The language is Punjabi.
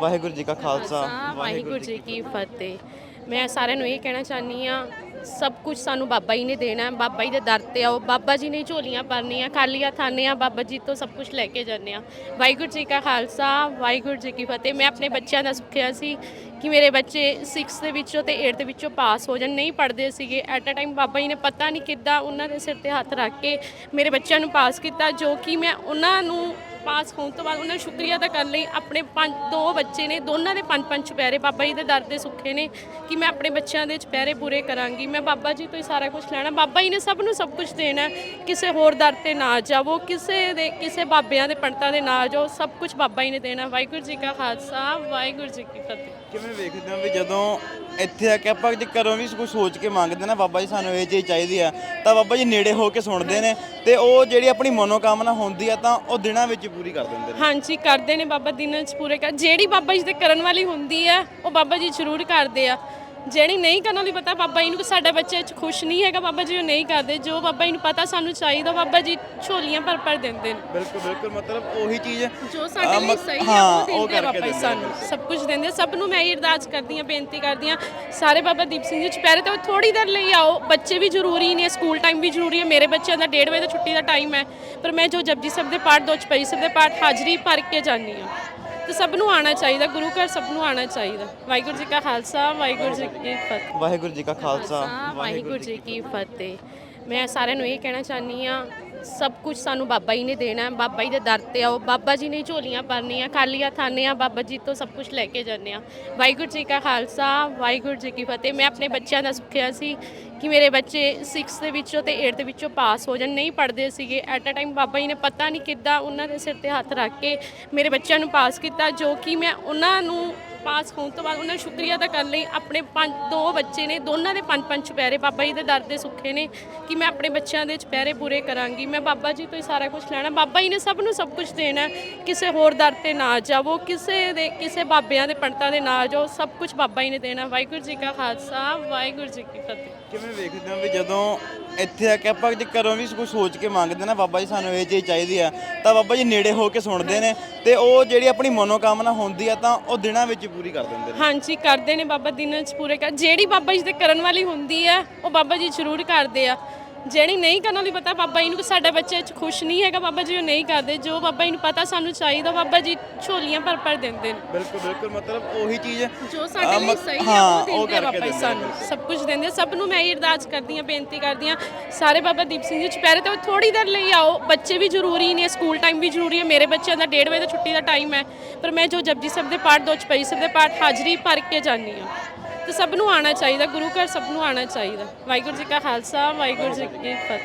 ਵਾਹਿਗੁਰੂ ਜੀ ਕਾ ਖਾਲਸਾ ਵਾਹਿਗੁਰੂ ਜੀ ਕੀ ਫਤਿਹ। ਮੈਂ ਸਾਰਿਆਂ ਨੂੰ ਇਹ ਕਹਿਣਾ ਚਾਹਨੀ ਆ ਸਭ ਕੁਝ ਸਾਨੂੰ ਬਾਬਾ ਜੀ ਨੇ ਦੇਣਾ ਹੈ। ਬਾਬਾ ਜੀ ਦੇ ਦਰ ਤੇ ਆਓ। ਬਾਬਾ ਜੀ ਨੇ ਝੋਲੀਆਂ ਭਰਨੀਆਂ ਖਾਲੀਆਂ ਥਾਨੇ ਆ ਬਾਬਾ ਜੀ ਤੋਂ ਸਭ ਕੁਝ ਲੈ ਕੇ ਜਾਂਦੇ ਆ ਵਾਹਿਗੁਰੂ ਜੀ ਕਾ ਖਾਲਸਾ, ਵਾਹਿਗੁਰੂ ਜੀ ਕੀ ਫਤਿਹ। ਮੈਂ ਆਪਣੇ ਬੱਚਿਆਂ ਦਾ ਸੁਖਿਆ ਸੀ ਕਿ ਮੇਰੇ ਬੱਚੇ 6 ਦੇ ਵਿੱਚੋਂ ਤੇ 8 ਦੇ ਵਿੱਚੋਂ ਪਾਸ ਹੋ ਜਾਣ। ਨਹੀਂ ਪੜ੍ਹਦੇ ਸੀਗੇ। At a time Baba ji ਨੇ ਪਤਾ ਨਹੀਂ ਕਿੱਦਾਂ ਉਹਨਾਂ ਦੇ ਸਿਰ ਤੇ ਹੱਥ ਰੱਖ ਕੇ ਮੇਰੇ ਬੱਚਿਆਂ ਨੂੰ ਪਾਸ ਕੀਤਾ, ਜੋ ਕਿ ਮੈਂ ਉਹਨਾਂ ਨੂੰ ਪਾਸ ਹੋਣ ਤੋਂ ਬਾਅਦ ਉਹਨਾਂ ਦਾ ਸ਼ੁਕਰੀਆ ਤਾਂ ਕਰਨ ਲਈ ਆਪਣੇ ਪੰਜ, ਦੋ ਬੱਚੇ ਨੇ, ਦੋਨਾਂ ਦੇ ਪੰਜ ਪੰਜ ਚੁਪਹਿਰੇ, ਬਾਬਾ ਜੀ ਦੇ ਦਰ ਦੇ ਸੁੱਖੇ ਨੇ ਕਿ ਮੈਂ ਆਪਣੇ ਬੱਚਿਆਂ ਦੇ ਚੁਪਹਿਰੇ ਪੂਰੇ ਕਰਾਂਗੀ। ਮੈਂ ਬਾਬਾ ਜੀ ਤੋਂ ਹੀ ਸਾਰਾ ਕੁਝ ਲੈਣਾ। ਬਾਬਾ ਜੀ ਨੇ ਸਭ ਨੂੰ ਸਭ ਕੁਝ ਦੇਣਾ ਕਿਸੇ ਹੋਰ ਦਰ ਤੇ ਨਾ ਜਾਵੋ, ਕਿਸੇ ਦੇ, ਕਿਸੇ ਬਾਬਿਆਂ ਦੇ ਪੰਡਤਾਂ ਦੇ ਨਾ ਜਾਓ। ਸਭ ਕੁਝ ਬਾਬਾ ਜੀ ਨੇ ਦੇਣਾ। ਵਾਹਿਗੁਰੂ ਜੀ ਕਾ ਖਾਲਸਾ, ਵਾਹਿਗੁਰੂ ਜੀ ਕੀ ਫਤਿਹ। ਕਿਵੇਂ ਵੇਖਦੇ ਹੋ ਵੀ ਜਦੋਂ ਇੱਥੇ ਆ ਕੇ ਆਪਾਂ ਜੇ ਘਰੋਂ ਵੀ ਕੁਝ ਸੋਚ ਕੇ ਮੰਗਦੇ ਨਾ, ਬਾਬਾ ਜੀ ਸਾਨੂੰ ਇਹ ਚੀਜ਼ ਚਾਹੀਦੀ ਆ, ਤਾਂ ਬਾਬਾ ਜੀ ਨੇੜੇ ਹੋ ਕੇ ਸੁਣਦੇ ਨੇ ਤੇ ਉਹ ਜਿਹੜੀ ਆਪਣੀ ਮਨੋਕਾਮਨਾ ਹੁੰਦੀ ਆ, ਤਾਂ ਉਹ ਦਿਨਾਂ ਵਿੱਚ ਪੂਰੀ ਕਰ ਦਿੰਦੇ ਨੇ? ਹਾਂਜੀ, ਕਰਦੇ ਨੇ ਬਾਬਾ ਦਿਨਾਂ ਚ ਪੂਰੇ ਕਰ ਜਿਹੜੀ ਬਾਬਾ ਜੀ ਦੇ ਕਰਨ ਵਾਲੀ ਹੁੰਦੀ ਆ, ਉਹ ਬਾਬਾ ਜੀ ਜ਼ਰੂਰ ਕਰਦੇ ਆ। ਜਿਹੜੀ ਨਹੀਂ ਕਰਨ ਵਾਲੀ ਪਤਾ ਬਾਬਾ ਜੀ ਨੂੰ ਕਿ ਸਾਡਾ ਬੱਚਾ ਚ ਖੁਸ਼ ਨਹੀਂ ਹੈਗਾ ਬਾਬਾ ਜੀ ਉਹ ਨਹੀਂ ਕਰਦੇ ਜੋ ਬਾਬਾ ਜੀ ਨੂੰ ਪਤਾ ਸਾਨੂੰ ਚਾਹੀਦਾ ਬਾਬਾ ਜੀ ਝੋਲੀਆਂ ਭਰ ਭਰ ਦਿੰਦੇ ਨੇ। ਬਿਲਕੁਲ ਬਿਲਕੁਲ ਮਤਲਬ ਉਹੀ ਚੀਜ਼ ਜੋ ਆ, ਸਾਡੇ ਲਈ ਸਹੀ ਹਾਂ, ਹੈ ਉਹ ਦਿੰਦੇ ਆ ਬਾਬਾ ਜੀ ਸਾਨੂੰ ਸਭ ਕੁਝ ਦਿੰਦੇ ਆ। ਸਭ ਨੂੰ ਮੈਂ ਇਹ ਅਰਦਾਸ ਕਰਦੀ ਆ ਬੇਨਤੀ ਕਰਦੀ ਆ ਸਾਰੇ ਬਾਬਾ ਦੀਪ ਸਿੰਘ ਜੀ ਚੁਪਹਿਰੇ ਤੇ ਥੋੜੀ ਦੇਰ ਲਈ ਆਓ ਬੱਚੇ ਵੀ ਜ਼ਰੂਰੀ ਨੇ ਸਕੂਲ ਟਾਈਮ ਵੀ ਜ਼ਰੂਰੀ ਹੈ ਮੇਰੇ ਬੱਚਿਆਂ ਦਾ 1:30 ਵਜੇ ਦਾ ਛੁੱਟੀ ਦਾ ਟਾਈਮ ਹੈ ਪਰ ਮੈਂ ਜੋ ਜਪਜੀ ਸਾਹਿਬ ਦੇ ਪਾਠ ਦੋ ਚਪਈ ਸਾਹਿਬ ਦੇ ਪਾਠ ਹਾਜ਼ਰੀ ਭਰ ਕੇ ਜਾਂਦੀ ਆ ਤੇ ਸਭ ਨੂੰ ਆਉਣਾ ਚਾਹੀਦਾ ਗੁਰੂ ਘਰ ਸਭ ਨੂੰ ਆਉਣਾ ਚਾਹੀਦਾ। ਵਾਹਿਗੁਰੂ ਜੀ ਕਾ ਖਾਲਸਾ ਵਾਹਿਗੁਰੂ ਜੀ ਕੀ ਫਤਿਹ। ਵਾਹਿਗੁਰੂ ਜੀ ਕਾ ਖਾਲਸਾ ਵਾਹਿਗੁਰੂ ਜੀ ਕੀ ਫਤਿਹ। ਮੈਂ ਸਾਰਿਆਂ ਨੂੰ ਇਹ ਕਹਿਣਾ ਚਾਹਨੀ ਆ ਸਭ ਕੁਝ ਸਾਨੂੰ ਬਾਬਾ ਜੀ ਨੇ ਦੇਣਾ ਹੈ। ਬਾਬਾ ਜੀ ਦੇ ਦਰ ਤੇ ਆਓ। ਬਾਬਾ ਜੀ ਨੇ ਝੋਲੀਆਂ ਭਰਨੀਆਂ ਖਾਲੀਆਂ ਥਾਨੇ ਆ ਬਾਬਾ ਜੀ ਤੋਂ ਸਭ ਕੁਝ ਲੈ ਕੇ ਜਾਂਦੇ ਆ ਵਾਹਿਗੁਰੂ ਜੀ ਕਾ ਖਾਲਸਾ, ਵਾਹਿਗੁਰੂ ਜੀ ਕੀ ਫਤਿਹ। ਮੈਂ ਆਪਣੇ ਬੱਚਿਆਂ ਦਾ ਸੁਖਿਆ ਸੀ ਕਿ ਮੇਰੇ ਬੱਚੇ 6 ਦੇ ਵਿੱਚੋਂ ਤੇ 8 ਦੇ ਵਿੱਚੋਂ ਪਾਸ ਹੋ ਜਾਣ। ਨਹੀਂ ਪੜ੍ਹਦੇ ਸੀਗੇ। At a time Baba ji ਨੇ ਪਤਾ ਨਹੀਂ ਕਿੱਦਾਂ ਉਹਨਾਂ ਦੇ ਸਿਰ ਤੇ ਹੱਥ ਰੱਖ ਕੇ ਮੇਰੇ ਬੱਚਿਆਂ ਨੂੰ ਪਾਸ ਕੀਤਾ, ਜੋ ਕਿ ਮੈਂ ਉਹਨਾਂ ਨੂੰ ਪਾਸ ਹੋਣ ਤੋਂ ਬਾਅਦ ਉਹਨਾਂ ਦਾ ਸ਼ੁਕਰੀਆ ਤਾਂ ਕਰਨ ਲਈ ਆਪਣੇ ਪੰਜ, ਦੋ ਬੱਚੇ ਨੇ, ਦੋਨਾਂ ਦੇ ਪੰਜ ਪੰਜ ਚੁਪਹਿਰੇ, ਬਾਬਾ ਜੀ ਦੇ ਦਰ ਦੇ ਸੁੱਖੇ ਨੇ ਕਿ ਮੈਂ ਆਪਣੇ ਬੱਚਿਆਂ ਦੇ ਚੁਪਹਿਰੇ ਪੂਰੇ ਕਰਾਂਗੀ। ਮੈਂ ਬਾਬਾ ਜੀ ਤੋਂ ਹੀ ਸਾਰਾ ਕੁਝ ਲੈਣਾ। ਬਾਬਾ ਜੀ ਨੇ ਸਭ ਨੂੰ ਸਭ ਕੁਝ ਦੇਣਾ ਕਿਸੇ ਹੋਰ ਦਰ ਤੇ ਨਾ ਜਾਵੋ, ਕਿਸੇ ਦੇ, ਕਿਸੇ ਬਾਬਿਆਂ ਦੇ ਪੰਡਤਾਂ ਦੇ ਨਾ ਜਾਓ, ਸਭ ਕੁਝ ਬਾਬਾ ਜੀ ਨੇ ਦੇਣਾ। ਵਾਹਿਗੁਰੂ ਜੀ ਕਾ ਖਾਲਸਾ, ਵਾਹਿਗੁਰੂ ਜੀ ਕੀ ਫਤਿਹ। ਕਿਵੇਂ ਵੇਖਦੇ ਹੋ ਵੀ ਜਦੋਂ ਇੱਥੇ ਆ ਕੇ ਆਪਾਂ ਜੇ ਘਰੋਂ ਵੀ ਕੁਝ ਸੋਚ ਕੇ ਮੰਗਦੇ ਨਾ, ਬਾਬਾ ਜੀ ਸਾਨੂੰ ਇਹ ਚੀਜ਼ ਚਾਹੀਦੀ ਆ, ਤਾਂ ਬਾਬਾ ਜੀ ਨੇੜੇ ਹੋ ਕੇ ਸੁਣਦੇ ਨੇ ਤੇ ਉਹ ਜਿਹੜੀ ਆਪਣੀ ਮਨੋਕਾਮਨਾ ਹੁੰਦੀ ਆ, ਤਾਂ ਉਹ ਦਿਨਾਂ ਵਿੱਚ ਪੂਰੀ ਕਰ ਦਿੰਦੇ ਨੇ। ਹਾਂਜੀ, ਕਰਦੇ ਨੇ ਬਾਬਾ, ਦਿਨਾਂ ਚ ਪੂਰੇ ਕਰ, ਜਿਹੜੀ ਬਾਬਾ ਜੀ ਦੇ ਕਰਨ ਵਾਲੀ ਹੁੰਦੀ ਆ, ਉਹ ਬਾਬਾ ਜੀ ਜ਼ਰੂਰ ਕਰਦੇ ਆ। ਜਿਹੜੀ ਨਹੀਂ ਕਰਨ ਵਾਲੀ ਪਤਾ ਬਾਬਾ ਜੀ ਨੂੰ ਕਿ ਸਾਡਾ ਬੱਚਾ ਚ ਖੁਸ਼ ਨਹੀਂ ਹੈਗਾ ਬਾਬਾ ਜੀ ਉਹ ਨਹੀਂ ਕਰਦੇ ਜੋ ਬਾਬਾ ਜੀ ਨੂੰ ਪਤਾ ਸਾਨੂੰ ਚਾਹੀਦਾ ਬਾਬਾ ਜੀ ਝੋਲੀਆਂ ਭਰ ਭਰ ਦਿੰਦੇ ਨੇ ਬਿਲਕੁਲ ਬਿਲਕੁਲ ਮਤਲਬ ਉਹੀ ਚੀਜ਼ ਜੋ ਆ, ਸਾਡੇ ਲਈ ਸਹੀ ਹੈ ਹਾਂ, ਉਹ ਦਿੰਦੇ ਆ ਬਾਬਾ ਜੀ। ਸਾਨੂੰ ਸਭ ਕੁਝ ਦਿੰਦੇ ਆ। ਸਭ ਨੂੰ ਮੈਂ ਇਹ ਅਰਦਾਸ ਕਰਦੀ ਆ ਬੇਨਤੀ ਕਰਦੀ ਆ ਸਾਰੇ ਬਾਬਾ ਦੀਪ ਸਿੰਘ ਜੀ ਚੁਪਹਿਰੇ ਤੇ ਥੋੜੀ ਦੇਰ ਲਈ ਆਓ ਬੱਚੇ ਵੀ ਜ਼ਰੂਰੀ ਨੇ ਸਕੂਲ ਟਾਈਮ ਵੀ ਜ਼ਰੂਰੀ ਹੈ ਮੇਰੇ ਬੱਚਿਆਂ ਦਾ 1:30 ਵਜੇ ਦਾ ਛੁੱਟੀ ਦਾ ਟਾਈਮ ਹੈ ਪਰ ਮੈਂ ਜੋ ਜਪਜੀ ਸਾਹਿਬ ਦੇ ਪਾਠ ਦੋ ਚਪਈ ਸਾਹਿਬ ਦੇ ਪਾਠ ਹਾਜ਼ਰੀ ਭਰ ਕੇ ਜਾਂਦੀ ਆ ਤੇ ਸਭ ਨੂੰ ਆਉਣਾ ਚਾਹੀਦਾ, ਗੁਰੂ ਘਰ ਸਭ ਨੂੰ ਆਉਣਾ ਚਾਹੀਦਾ। ਵਾਹਿਗੁਰੂ ਜੀ ਕਾ ਖਾਲਸਾ, ਵਾਹਿਗੁਰੂ ਜੀ ਕੀ ਫਤਿਹ।